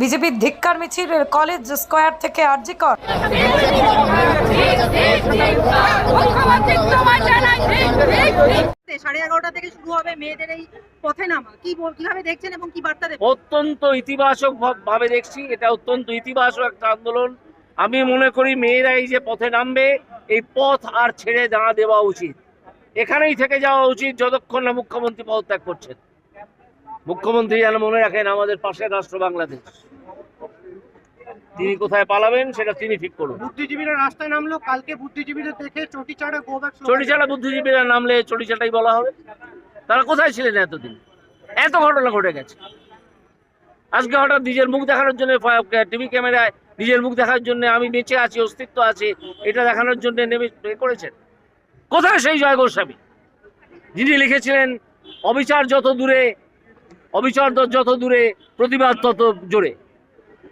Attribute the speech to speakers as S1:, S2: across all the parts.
S1: বিজেপির ধিক্কার মিছিল কলেজ স্কোয়ার থেকে আরজিকর
S2: সাড়ে এগারোটা থেকে শুরু হবে মেয়েদের এই পথে নামা। কি বল- কীভাবে দেখছেন এবং কি বার্তা দেবেন?
S3: অত্যন্ত ইতিবাচক ভাব- ভাবে দেখছি। এটা অত্যন্ত ইতিবাচক একটা আন্দোলন। আমি মনে করি মেয়েরা এই যে পথে নামবে এই পথ আর ছেড়ে দাঁড়া দেওয়া উচিত। এখানেই থেকে যাওয়া উচিত যতক্ষণ না মুখ্যমন্ত্রী পদত্যাগ করছেন। মুখ্যমন্ত্রী যেন মনে রাখেন আমাদের পাশের রাষ্ট্র বাংলাদেশ। তিনি কোথায় পালাবেন সেটা তিনি ঠিক করুন
S4: বুদ্ধিজীবীরা রাস্তায় নামলো কালকে বুদ্ধিজীবীদের দেখে চটিচাড়া গোব্যাক
S3: চটিচালা বুদ্ধিজীবীরা নামলে চটিচাটাই বলা হবে। তারা কোথায় ছিলেন এতদিন? এত ঘটনা ঘটে গেছে। আজকে হঠাৎ নিজের মুখ দেখানোর জন্য টিভি ক্যামেরায় নিজের মুখ দেখার জন্য আমি বেঁচে আছি অস্তিত্ব আছে এটা দেখানোর জন্য নেমে এ করেছেন। কোথায় সেই জয় গোস্বামী? যিনি লিখেছিলেন অবিচার যত দূরে অবিচার যত দূরে প্রতিবাদ তত জোরে।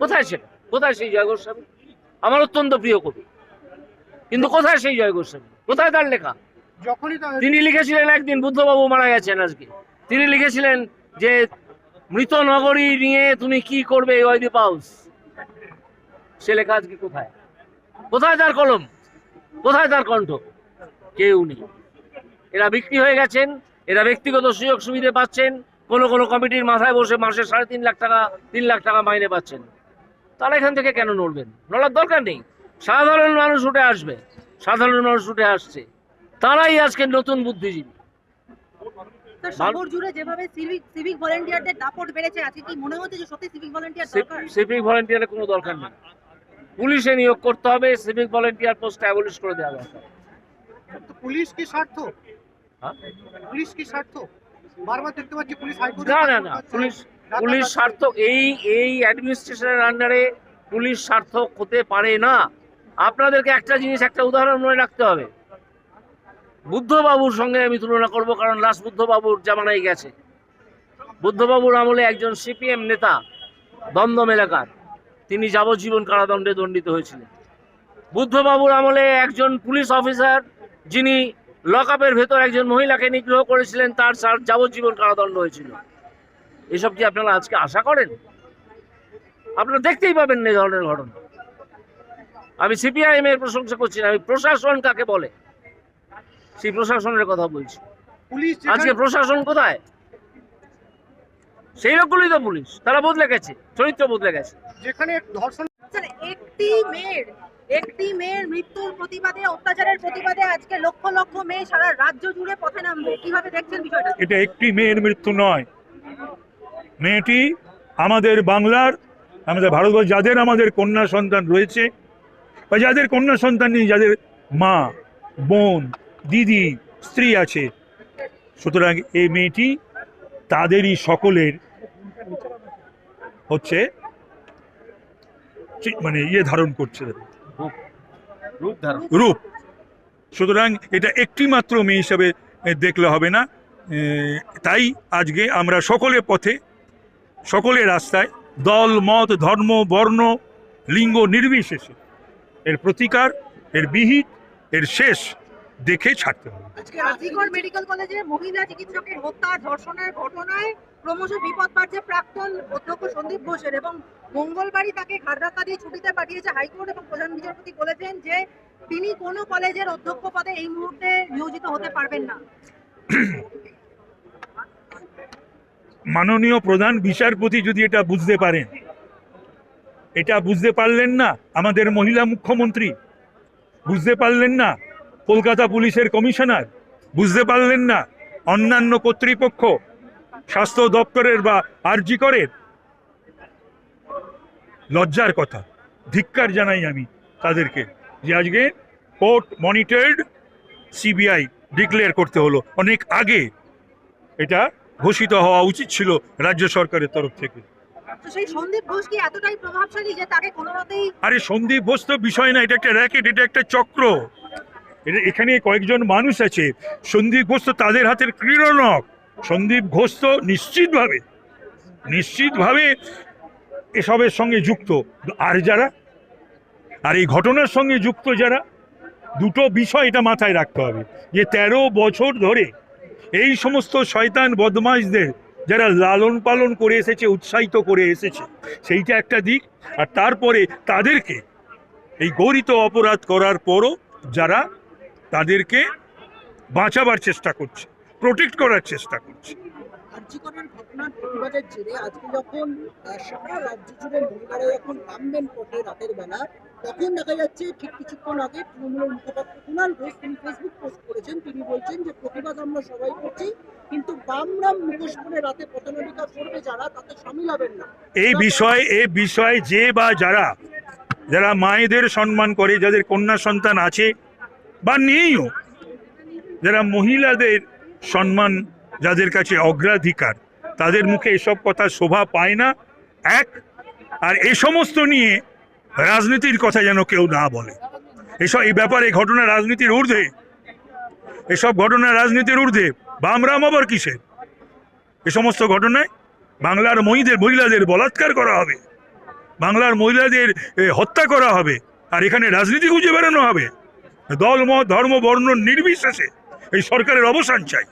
S3: কোথায় সেটা? কোথায় সেই জয় গোস্বামী? আমার অত্যন্ত প্রিয় কবি। কিন্তু কোথায় সেই জয় গোস্বামী? কোথায় তার লেখা?
S4: যখনই
S3: তিনি লিখেছিলেন একদিন বুদ্ধবাবু মারা গেছেন আজকে। তিনি লিখেছিলেন যে মৃত নগরী নিয়ে তুমি কি করবে ওয়াইদি পাউস? সে লেখা আজকে কোথায়? কোথায় তার কলম? কোথায় তার কণ্ঠ? কেউ নেই। এরা বিক্রি হয়ে গেছেন এরা ব্যক্তিগত সুযোগ সুবিধা পাচ্ছেন কোন কোন কমিটির মাথায় বসে মাসে সাড়ে তিন লাখ টাকা তিন লাখ টাকা মাইনে পাচ্ছেন। তারা এখান থেকে কেন নড়বেন? নড়ার দরকার নেই। সাধারণ মানুষ উঠে আসবে। সাধারণ মানুষ উঠে আসছে। তারাই আজকে নতুন বুদ্ধিজীবী।
S2: স্যার জুড়ে যেভাবে সিভিক সিভিক ভলেন্টিয়ারদের দাপট বেড়েছে আজকে কি মনে হচ্ছে যে সত্যি সিভিক ভলেন্টিয়ার দরকার?
S3: সিভিক ভলেন্টিয়ারের কোনো দরকার নেই। পুলিশে নিয়োগ করতে হবে সিভিক ভলেন্টিয়ার পোস্ট অ্যাবলিশ করে দেওয়া দরকার।
S4: পুলিশ কি স্বার্থ?
S3: হ্যাঁ?
S4: পুলিশ কি স্বার্থ? বারবার দেখতে পাচ্ছি পুলিশ
S3: না না না। পুলিশ পুলিশ সার্থক, এই এই অ্যাডমিনিস্ট্রেশনের আন্ডারে পুলিশ সার্থক হতে পারে না। আপনাদেরকে একটা জিনিস, একটা উদাহরণ মনে রাখতে হবে। বুদ্ধবাবুর সঙ্গে আমি তুলনা করব, কারণ লাস্ট বুদ্ধবাবুর জামানায় গেছে। বুদ্ধবাবুর আমলে একজন সিপিএম নেতা, দমদম এলাকার। তিনি যাবজ্জীবন কারাদণ্ডে দণ্ডিত হয়েছিলেন। বুদ্ধবাবুর আমলে একজন পুলিশ অফিসার, যিনি লকআপের ভেতর একজন মহিলাকে নিগ্রহ করেছিলেন, তার যাবজ্জীবন কারাদণ্ড হয়েছিল। এসব কি আপনারা আজকে আশা করেন? আপনারা দেখতেই পাবেন এই ধরনের ঘটনা। আমি সিপিআইএম এর প্রশংসা করছি না আমি প্রশাসন কাকে বলে? সেই প্রশাসনের কথা বলছি।
S4: পুলিশ
S3: আজকে প্রশাসন কোথায়? সেই লোকগুলোই তো পুলিশ। তারা বদলে গেছে চরিত্র বদলে গেছে।
S4: যেখানে ধর্ষণ
S2: একটি মেয়ের একটি মেয়ের মৃত্যুর প্রতিবাদে অত্যাচারের প্রতিবাদে আজকে লক্ষ লক্ষ মেয়ে সারা রাজ্য জুড়ে পথে নামবে। কীভাবে দেখছেন বিষয়টা?
S5: এটা একটি মেয়ের মৃত্যু নয়। মেয়েটি আমাদের বাংলার আমাদের ভারতবর্ষ যাদের আমাদের কন্যা সন্তান রয়েছে বা যাদের কন্যা সন্তান নেই যাদের মা বোন দিদি স্ত্রী আছে সুতরাং এই মেয়েটি তাদেরই সকলের হচ্ছে মানে ইয়ে ধারণ করছে।
S3: রূপ।
S5: সুতরাং এটা একটি মাত্র মেয়ে হিসাবে দেখলে হবে না। তাই আজকে আমরা সকলে পথে সকলে রাস্তায় দল মত ধর্ম বর্ণ লিঙ্গ নির্বিশেষে। এর প্রতিকার এর বিহিত এর শেষ দেখে ছাড়তে হবে।
S2: আজকে মেডিকেল কলেজে মহিলা চিকিৎসকের হত্যা ধর্ষণের ঘটনায় ক্রমশ বিপদ বাড়ছে প্রাক্তন অধ্যক্ষ সন্দীপ ঘোষের এবং মঙ্গলবারই তাকে দিয়ে ছুটিতে পাঠিয়েছে হাইকোর্ট এবং প্রধান বিচারপতি বলেছেন যে তিনি কোনো কলেজের অধ্যক্ষ পদে এই মুহূর্তে নিয়োজিত হতে পারবেন না।
S5: মাননীয় প্রধান বিচারপতি যদি এটা বুঝতে পারেন, এটা বুঝতে পারলেন না আমাদের মহিলা মুখ্যমন্ত্রী, বুঝতে পারলেন না কলকাতা পুলিশের কমিশনার, বুঝতে পারলেন না অন্যান্য কর্তৃপক্ষ, স্বাস্থ্য দপ্তরের বা আরজি করের লজ্জার কথা, ধিক্কার জানাই আমি তাদেরকে যে আজকে কোর্ট মনিটর্ড সিবিআই ডিক্লেয়ার করতে হলো। অনেক আগে এটা ঘোষিত হওয়া উচিত ছিল রাজ্য সরকারের তরফ থেকে।
S2: মতেই
S5: আরে সন্দীপ ঘোষ তো বিষয় না এটা একটা র্যাকেট এটা একটা চক্র। এখানে কয়েকজন মানুষ আছে। সন্দীপ ঘোষ তো তাদের হাতের ক্রীড়নক। সন্দীপ ঘোষ তো নিশ্চিতভাবে নিশ্চিতভাবে এসবের সঙ্গে যুক্ত। আর যারা? আর এই ঘটনার সঙ্গে যুক্ত যারা দুটো বিষয় এটা মাথায় রাখতে হবে। যে তেরো বছর ধরে এই সমস্ত শয়তান বদমাইশদের যারা লালন পালন করে এসেছে, উৎসাহিত করে এসেছে, সেইটা একটা দিক। আর তারপরে তাদেরকে এই গৌরিত অপরাধ করার পরও যারা তাদেরকে বাঁচাবার চেষ্টা করছে প্রোটেক্ট করার চেষ্টা করছে।
S6: ঘটনার প্রতিবাদের জেরে আজকে যখন সারা রাজ্য জুড়ে মহিলারা যখন পথে রাতের বেলা তখন দেখা যাচ্ছে ঠিক কিছুক্ষণ আগে তৃণমূলের মুখপাত্র কুণাল ঘোষ তিনি ফেসবুক পোস্ট করেছেন। তিনি বলছেন যে প্রতিবাদ আমরা সবাই করছি, কিন্তু বামরাম মুখোশ করে রাতে পথনাটিকা করবে যারা, তাতে সামিল হবেন না।
S5: এই বিষয়ে এই বিষয়ে যে বা যারা যারা মায়েদের সম্মান করে, যাদের কন্যা সন্তান আছে বা নেইও, যারা মহিলাদের সম্মান, যাদের কাছে অগ্রাধিকার, তাদের মুখে এসব কথা শোভা পায় না। এক, আর এ সমস্ত নিয়ে রাজনীতির কথা যেন কেউ না বলে। এসব এই ব্যাপারে ঘটনা রাজনীতির ঊর্ধ্বে। এসব ঘটনা রাজনীতির ঊর্ধ্বে। বামরাম আবার কিসের? এ সমস্ত ঘটনায় বাংলার মহিদের মহিলাদের বলাৎকার করা হবে। বাংলার মহিলাদের হত্যা করা হবে। আর এখানে রাজনীতি খুঁজে বেড়ানো হবে। দল, মত, ধর্ম, বর্ণ নির্বিশেষে এই সরকারের অবসান চাই।